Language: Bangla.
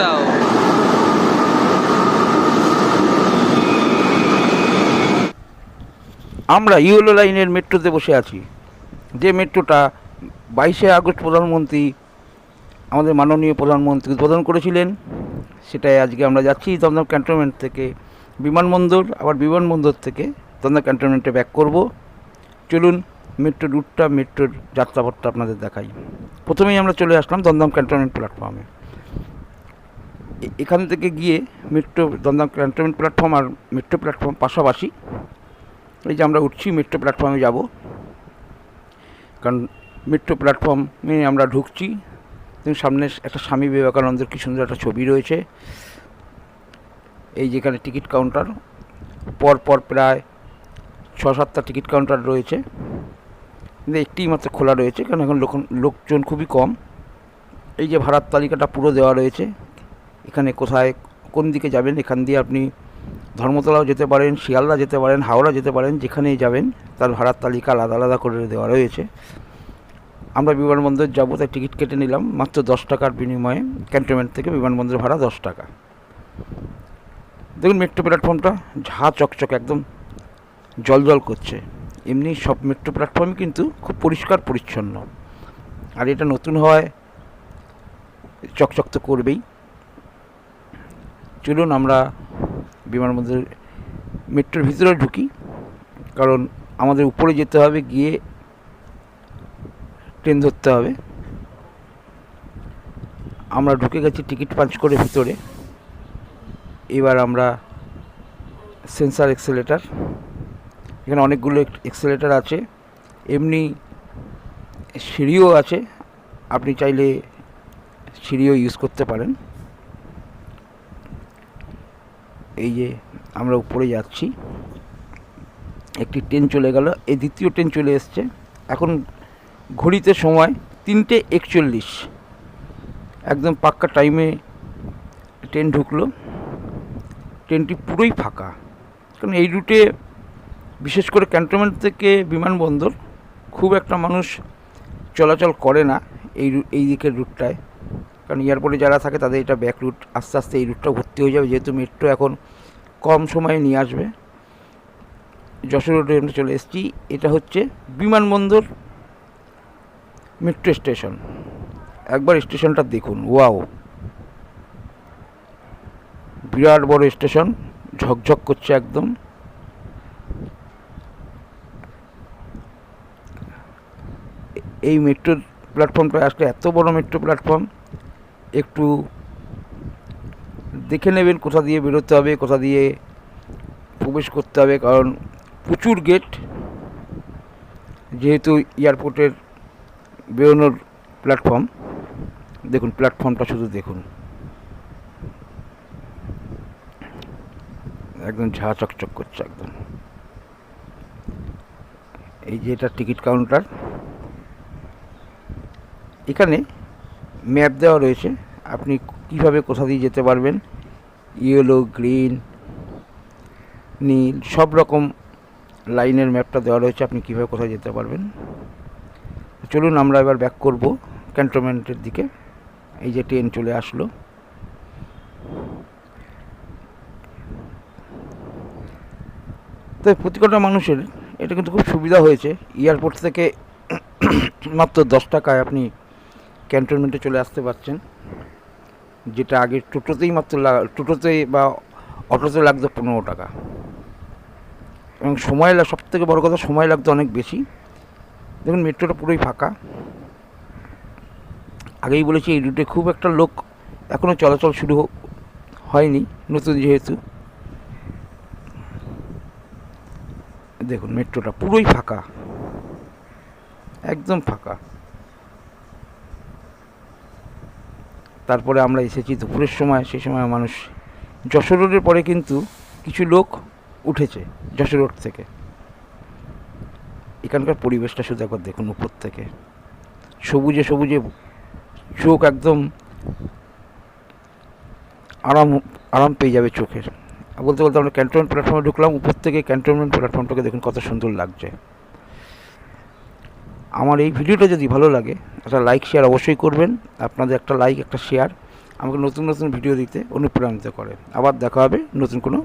কোথাও আমরা ইউলো লাইনের মেট্রোতে বসে আছি। যে মেট্রোটা বাইশে আগস্ট প্রধানমন্ত্রী, আমাদের মাননীয় প্রধানমন্ত্রী উদ্বোধন করেছিলেন, সেটাই আজকে আমরা যাচ্ছি দমদম ক্যান্টনমেন্ট থেকে বিমানবন্দর, আবার বিমানবন্দর থেকে দমদম ক্যান্টনমেন্টে ব্যাক করব। চলুন মেট্রো রুটটা মেট্রোর যাত্রাপথটা আপনাদের দেখাই। প্রথমেই আমরা চলে আসলাম দমদম ক্যান্টনমেন্ট প্ল্যাটফর্মে এখান থেকে গিয়ে মেট্রো দমদম ক্যান্টনমেন্ট প্ল্যাটফর্ম আর মেট্রো প্ল্যাটফর্ম পাশাপাশি এই যে আমরা উঠছি মেট্রো প্ল্যাটফর্মে যাব। কারণ মেট্রো প্ল্যাটফর্মে আমরা ঢুকছি। সামনে একটা স্বামী বিবেকানন্দের কি সুন্দর একটা ছবি রয়েছে। এই যেখানে টিকিট কাউন্টার পর পর প্রায় ছ সাতটা টিকিট কাউন্টার রয়েছে। কিন্তু একটিই মাত্র খোলা রয়েছে, কারণ এখন লোকজন খুবই কম। এই যে ভাড়ার তালিকাটা পুরো দেওয়া রয়েছে। এখানে কোথায়, কোন দিকে যাবেন, এখান দিয়ে আপনি ধর্মতলাও যেতে পারেন, শিয়ালদা যেতে পারেন, হাওড়া যেতে পারেন, যেখানেই যাবেন, তার ভাড়ার তালিকা আলাদা আলাদা করে দেওয়া রয়েছে। আমরা বিমানবন্দর যাব, তাই টিকিট কেটে নিলাম, মাত্র দশ টাকার বিনিময়ে ক্যান্টনমেন্ট থেকে বিমানবন্দর ভাড়া দশ টাকা। দেখুন মেট্রো প্ল্যাটফর্মটা, ঝা চকচক, একদম জল জল করছে। এমনি সব মেট্রো প্ল্যাটফর্মই কিন্তু খুব পরিষ্কার পরিচ্ছন্ন। আর এটা নতুন হয় চকচক তো করবেই। চলুন আমরা বিমানবন্দরের মেট্রোর ভিতরে ঢুকি, কারণ আমাদের উপরে যেতে হবে, গিয়ে ট্রেন ধরতে হবে। আমরা ঢুকে গেছি টিকিট পাঞ্চ করে ভিতরে। এবার আমরা সেন্সার এক্সেলেটার, এখানে অনেকগুলো এক্সেলেটার আছে। এমনি সিঁড়িও আছে, আপনি চাইলে সিঁড়িও ইউজ করতে পারেন। এই যে আমরা উপরে যাচ্ছি, একটি ট্রেন চলে গেল, এই দ্বিতীয় ট্রেন চলে এসছে। এখন ঘড়িতে সময় তিনটে একচল্লিশ। একদম পাক্কা টাইমে ট্রেন ঢুকলো। ট্রেনটি পুরোই ফাঁকা। কারণ এই রুটে বিশেষ করে ক্যান্টনমেন্ট থেকে বিমানবন্দর, খুব একটা মানুষ চলাচল করে না এই এই দিকের রুটটায়। কারণ এয়ারপোর্টে যারা থাকে তাদের এটা ব্যাক রুট আস্তে আস্তে এই রুটটা ভর্তি হয়ে যাবে। যেহেতু মেট্রো এখন কম সময়ে নিয়ে আসবে। যশোর রোডে আমরা চলে এসেছি। এটা হচ্ছে বিমানবন্দর মেট্রো স্টেশন একবার স্টেশনটা দেখুন। ওয়াও! বিরাট বড় স্টেশন ঝকঝক করছে একদম। এই মেট্রো প্ল্যাটফর্মটা আসলে এত বড় মেট্রো প্ল্যাটফর্ম একটু দেখে নেবেন কোথা দিয়ে বেরোতে হবে, কোথা দিয়ে প্রবেশ করতে হবে, কারণ প্রচুর গেট যেহেতু এয়ারপোর্টের বেরোনোর প্ল্যাটফর্ম দেখুন প্ল্যাটফর্মটা শুধু দেখুন। একদম ঝা চকচক করছে একদম। এই যে এটা টিকিট কাউন্টার এখানে ম্যাপ দেওয়া রয়েছে। আপনি কীভাবে কোথা দিয়ে যেতে পারবেন? ইয়েলো, গ্রিন, নীল, সব রকম লাইনের ম্যাপটা দেওয়া রয়েছে। আপনি কীভাবে কোথায় যেতে পারবেন? চলুন, আমরা এবার ব্যাক করব ক্যান্টনমেন্টের দিকে। এই যে ট্রেন চলে আসলো। তো প্রতিকটা মানুষের, এটা কিন্তু খুব সুবিধা হয়েছে। এয়ারপোর্ট থেকে মাত্র দশ টাকায় আপনি ক্যান্টনমেন্টে চলে আসতে পারছেন। যেটা আগে টোটোতেই মাত্র টোটোতে বা অটোতে লাগতো পনেরো টাকা। এবং সময় লাগ সব থেকে বড়ো কথা সময় লাগতো অনেক বেশি। দেখুন, মেট্রোটা পুরোই ফাঁকা। আগেই বলেছি, এই রুটে খুব একটা লোক এখনও চলাচল শুরু হয়নি, নতুন যেহেতু। দেখুন, মেট্রোটা পুরোই ফাঁকা। একদম ফাঁকা। তারপরে আমরা এসেছি দুপুরের সময়, সেই সময় মানুষ যশোর রোডের পরে কিন্তু কিছু লোক উঠেছে যশোর রোড থেকে। এখানকার পরিবেশটা শুধু একবার দেখুন উপর থেকে। সবুজে সবুজে চোখ একদম আরাম আরাম পেয়ে যাবে চোখের। বলতে বলতে আমরা ক্যান্টনমেন্ট প্ল্যাটফর্মে ঢুকলাম, উপর থেকে ক্যান্টনমেন্ট প্ল্যাটফর্মটাকে দেখুন কত সুন্দর লাগছে। আমার এই ভিডিওটা যদি ভালো লাগে, একটা লাইক শেয়ার অবশ্যই করবেন। আপনাদের একটা লাইক একটা শেয়ার আমাকে নতুন নতুন ভিডিও দিতে অনুপ্রাণিত করে। আবার দেখা হবে নতুন কোনো